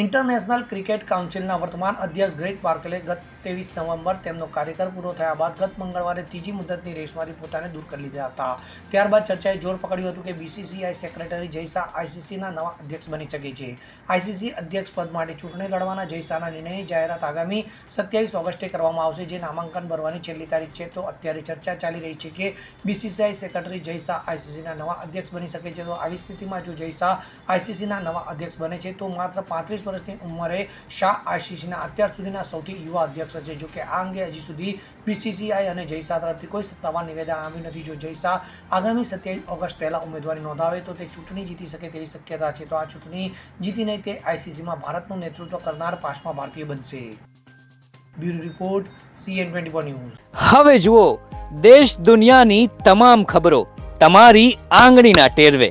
International cricket કાઉન્સિલના વર્તમાન અધ્યક્ષ Greg પાર્કલે ગત ત્રેવીસ નવેમ્બર તેમનો કાર્યકાળ પૂરો થયા બાદ ગત મંગળવારે ત્રીજી મુદતની રેસમાંથી પોતાને દૂર કરી લીધા હતા. ત્યારબાદ ચર્ચાએ જોર પકડ્યું હતું કે બીસીસીઆઈ સેક્રેટરી જયસા આઈસીસીના નવા અધ્યક્ષ બની શકે છે. આઈસીસી અધ્યક્ષ પદ માટે ચૂંટણી લડવાના જયસાના નિર્ણયની જાહેરાત આગામી સત્યાવીસ ઓગસ્ટે કરવામાં આવશે, જે નામાંકન ભરવાની છેલ્લી તારીખ છે. તો અત્યારે ચર્ચા ચાલી રહી છે કે બીસીસીઆઈ સેક્રેટરી જયશા આઈસીસીના નવા અધ્યક્ષ બની શકે છે. તો આવી સ્થિતિમાં જો જયશા આઈસીસીના નવા અધ્યક્ષ બને છે, તો માત્ર પાંત્રીસ વર્ષની ઉંમરે શાહ આશીષના અત્યાર સુધીના સૌથી યુવા અધ્યક્ષ છે જો કે આ અંગે હજી સુધી બીસીસીઆઈ અને જયસા તરફથી કોઈ સત્તાવાર નિવેદન આવ્યું નથી. જો જયસા આગામી સત્યાવીસ ઓગસ્ટ પહેલા ઉમેદવારી નોંધાવે, તો તે ચૂંટણી જીતી શકે તેવી શક્યતા છે. તો આ ચૂંટણી જીતીને તે આઈસીસીમાં ભારતનું નેતૃત્વ કરનાર પાંચમા ભારતીય બનશે. Bureau report, CN twenty news. હવે જુઓ, દેશ દુનિયાની તમામ ખબરો તમારી આંગળીના ટેરવે.